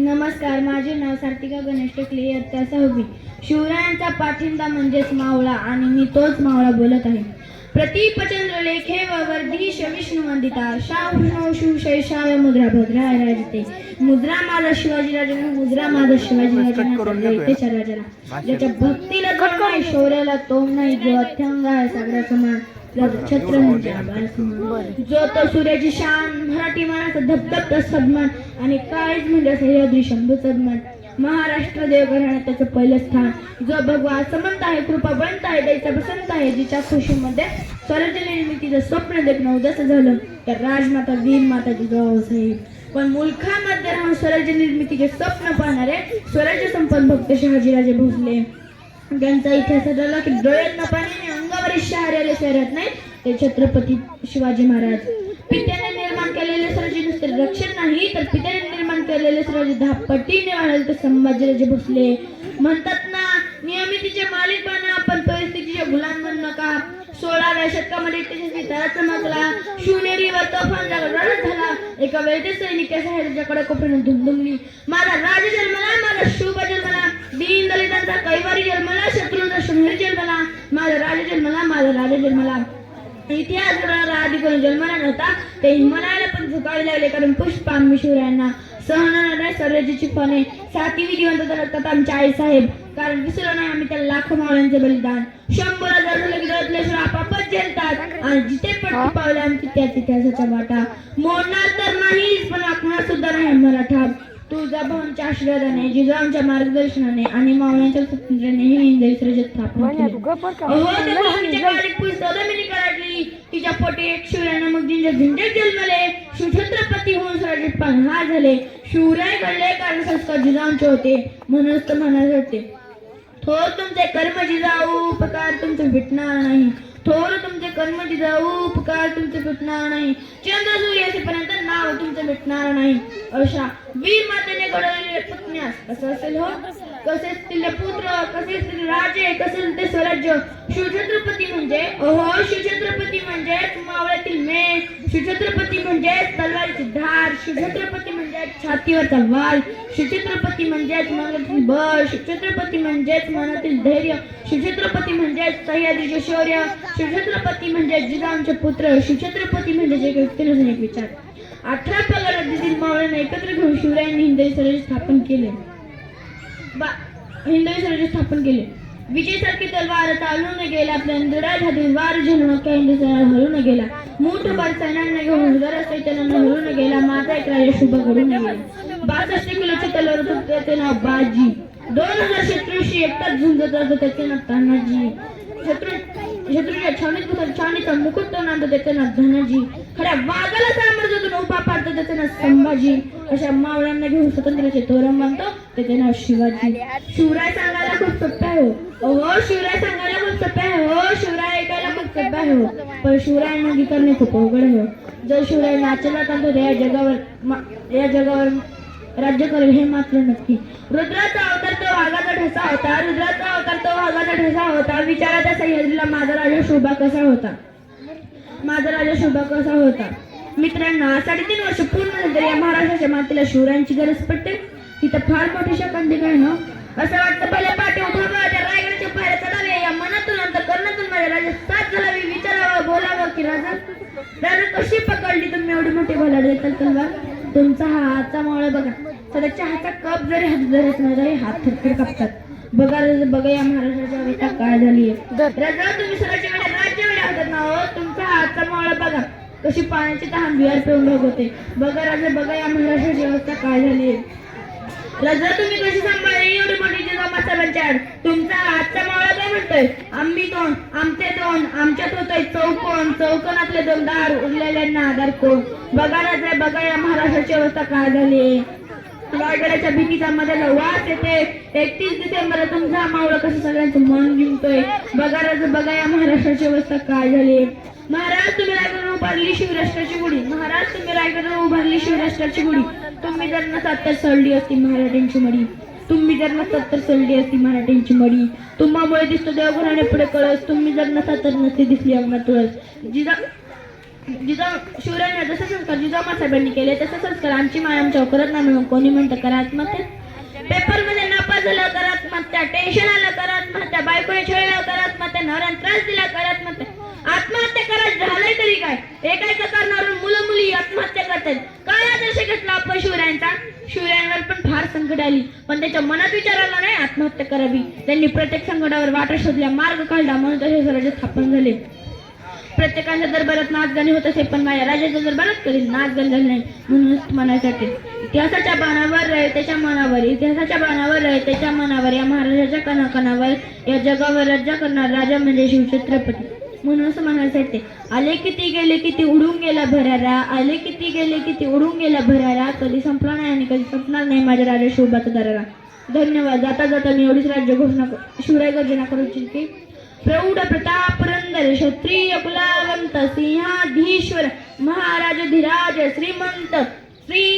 नमस्कार माझे नाव सार्तिका गणेश टेकले इयत्ता सहावी. शिवरायांचा पाठिंबा म्हणजेच मावळा आणि मी तोच मावळा बोलत आहे. प्रतिपचंद्र लेखे वर्धीश विष्णू वंदिता. शाहू शिव शैशाव मुद्रा भद्राय राजते मुद्रा माझा शिवाजीराजा मुद्रा माझा शिवाजीराजा राजाला. ज्याच्या भक्तीला नाही शौर्याला तोम नाही जो अथ्यंग आहे सगळ्या समान छत्र म्हणजे आभाळ जो तो सूर्याची शान मराठी मानाचा धबधबत सन्मान आणि काळीच म्हणजे सह्याद्री शंभू सन्मान. महाराष्ट्र देवघराण्यात त्याचं पहिलं स्थान. जो भगवा समंत आहे कृपा बनत आहे द्यायचा बसंत आहे जिच्या खुशीमध्ये स्वराज्य निर्मितीचं स्वप्न देखणं उदास झालं तर राजमाता वीर माता जिजाऊ साहेब. पण मुलखामध्ये राहून स्वराज्य निर्मितीचे स्वप्न पाहणारे स्वराज्य संपन्न भक्त शहाजीराजे भोसले. त्यांचा इतिहास आढळला की डोळ्यात पाणी बरेचसे शहर आले शहरात नाही ते छत्रपती शिवाजी महाराज. पित्याने निर्माण केलेले स्वराज्य नुसते रक्षण नाही तर पित्याने निर्माण केलेले स्वराज्य दहा पटीने वाढेल तर संभाजीराजे भोसले. म्हणतात ना नियमितीचे मालिक बना पण परिस्थितीचे गुलाम बनू नका. सोळाव्या शतकामध्ये त्याच्याशी तळा चमकला शिवनेरी व तोफांचा रण झाला. एका वेळेत सैनिक साहेबांच्याकडे कोपऱ्याने धुमधुमली माझा राज जन्मला माझा शुभ जन्मला दीन दलितांचा कैवारी जन्मला शत्रूंचा शून्य जन्मला माझा राज जन्मला माझा राजा जन्मला. इतिहास आधी कोणी जन्मला नव्हता ते हिमालयाला पण झुकावे लागले कारण पुष्पांबी शिवरायांना सहन नाही स्वराज्याची फणे सातवी जिवंत रक्तात आमच्या आई साहेब. कारण विसरलो नाही आम्ही त्या लाखो मावळ्यांचे बलिदान. शंभर हजार झालं की रत्नेश्वर आपापच झेलतात आणि जिथे पडती पावले आमची त्याच इतिहासाचा वाटा. मोडणार तर नाहीच पण आखणार सुद्धा नाही मराठा. तुळजाभवांच्या आशीर्वादाने जिजाऊंच्या मार्गदर्शनाने आणि मावळ्यांच्या स्वातंत्र्याने हे हिंदवी स्वराज्य स्थापन केले. तिच्या पोटी एक शिवरायानं जन्मले शिवछत्रपती होऊन स्वराज्यात झाले. शिवराय घडले कारण संस्कार जिजाऊंचे होते. म्हणूनच तर म्हणायचे होते. थोर तुमचे कर्म जिजाऊ उपकार तुमचे भेटणार नाही. थोर तुमचे कर्म जिजाऊ उपकार तुमचे भेटणार नाही. चंद्र सूर्य असेपर्यंत नाव तुमचं भेटणार नाही. अशा वीर मातेने घडवलेले पुतण्यास कसं असेल हो? कसे असतील पुत्र? कसे असतील राजे? कसे असतील ते स्वराज्य? शिवछत्रपती म्हणजे अहो शिवछत्रपती म्हणजे मावळ्यातील मे शिवछत्रपती म्हणजे तलवारीची धार. शिवछत्रपती छातीवर छातीवरचा वाल शिवछत्रपती म्हणजेच मनातील बळ. शिवछत्रपती म्हणजेच मनातील धैर्य. शिवछत्रपती म्हणजेच सह्याद्रीचे शौर्य शिवछत्रपती म्हणजे जिजाऊंचे पुत्र. शिवछत्रपती म्हणजे एक व्यक्तीने एक विचार. अठरा पगार राज्यातील मावळ्यांना एकत्र घेऊन शिवरायांनी हिंदवी स्वराज्य स्थापन केले. बा हिंदवी स्वराज्य स्थापन केले. विजेसारखी तलवार चालून गेला आपल्या दृढ हातील वार झेलून अख्ख्या हिंदू सैन्याला हलून गेला. मूठभर सैन्यांना घेऊन हजार सैन्यानं हलून गेला माझा एक राजा शुभ घडून गेला बासष्ट किलोची तलवार त्याचे नाव बाजी. दोन हजार शत्रूशी एकटाच झुंजत असतो त्याचे नाव तानाजी शत्रू शत्रूच्या छावणीत बसून छावणीचा मुकुट तो नांदतो त्याचे नाव धनाजी. खऱ्या वाघाला सामर्थ्यातून उभा पाडतो त्याचं नाव संभाजी. अशा मावळ्यांना घेऊन स्वतंत्राचे तोरण बांधतो त्याचे नाव शिवाजी. शिवराय सांगायला खूप सोपं आहे हो. हो शिवराय सांगायला खूप सोपं आहे हो. शिवराय ऐकायला खूप सोपं आहे हो. पण मागी करणे खूप अवघड आहे हो. जर शिवराय नाचला तर तो या जगावर या जगावर राज्य करेल हे मात्र नक्की. रुद्राचा अवतार तो वाघाचा ठसा होता. रुद्राचा अवतार तो वाघाचा ठसा होता. विचाराच्या सह्याद्रीला माझा राजा शोभा कसा होता? माझा राजा शोभा कसा होता? मित्रांनो साडेतीन वर्ष पूर्ण झाली तरी या महाराष्ट्राच्या मातेला शिवरायांची गरज पडते. तिथं फार मोठी शकांतिक आहे ना असं वाटतं पहिले पाठी उठावं त्या रायगडाच्या पायऱ्या चढाव्या या मनातून अंत कर्णातून माझ्या राजा साथ घालावी विचारावं बोलावं की राजा राजा कशी पकडली तुम्ही एवढी मोठी भला देताल तलवार तुमचा हा हातचा मावळा बघा. सध्याच्या हातचा कप जरी हात धरत नाही तरी हात थरथर कापतात. बघा राजा बघा या महाराष्ट्राच्या काय झाली राजा तुम्ही स्वराज्य वेळा राज्य वेळा होतात ना हो तुमचा हातचा मावळा बघा कशी पाण्याची तहान बिहार पिऊन भागवते बघा राजा बघा या महाराष्ट्राची अवस्था काय झाली राजा तुम्ही कशी सांभाळली? एवढी मोठी जिजामा आड. तुमचा आजचा मावळा काय म्हणतोय आम्ही दोन आमचे दोन आमच्यात होतोय चौकोन चौकोनातले दोन दार उरलेल्यांना आधार कोण बघा राजा बघा या महाराष्ट्राची अवस्था काय झाली रायगडाच्या भीतीचा मधाला वास येते एकतीस डिसेंबर तुमचा मावळ कसं सगळ्यांचं मन जिंकतोय बघा राजा बघा या महाराष्ट्राची अवस्था काय झाली महाराज तुम्ही रायगड उभारली शिवराष्ट्राची गुढी. महाराज तुम्ही रायगड उभारली शिवराष्ट्राची गुढी. तुम्ही जर नसात तर सळली असती मराठ्यांची मडी तुम्ही जर नसतात तर सळली असती मराठ्यांची मडी तुम्हामुळे दिसतो देवघराने पुढे कळस. तुम्ही जर ना तर नसती दिसली अंगणात तुळस. जिजा जिजा शिवरायांना जसे संस्कार जिजामा साहेबांनी केले तसे संस्कार आमची माय आमच्या करत नाही म्हणून कोणी म्हणतं करा आत्महत्या. पेपरमध्ये नापास झालं कर आत्महत्या. टेन्शन आलं कर आत्महत्या. बायकोने छळलं कर आत्महत्या. नवऱ्याने त्रास दिला कर आत्महत्या. आत्महत्या करायचं झालंय तरी काय? एकाएका कारणावरून मुलं मुली आत्महत्या करतात काय आदर्श घेतला आपण शिवरायांचा? शिवरायांवर पण फार संकट आली. पण त्याच्या मनात विचार आला नाही आत्महत्या करावी. त्यांनी प्रत्येक संकटावर वाटा शोधल्या मार्ग काढला म्हणून तसे स्वराज्य स्थापन झाले. प्रत्येकाच्या दरबारात नाचगाणी होत असे पण माझ्या राजाच्या दरबारात कधी नाचगाणी झाली नाही म्हणूनच म्हणायसाठी इतिहासाच्या बाणावर रयतेच्या मनावर इतिहासाच्या बाणावर रयतेच्या मनावर या महाराजाच्या कणाकणावर या जगावर राज्य करणार राजा म्हणजे शिवछत्रपती. म्हणूनच असं आले किती गेले किती उडून गेला भरारा. आले किती गेले किती उडून गेला भरारा. कधी संपला नाही आणि कधी संपणार नाही माझ्या राजा शोभाचा दरारा. धन्यवाद. जाता जाता मी एवढीच राज्य घोषणा शिवराय गर्जना करू इच्छिते. प्रौढ प्रताप पुरंदर क्षत्रिय कुलावंत सिंहाधीश्वर महाराज धीराज श्रीमंत श्री श्री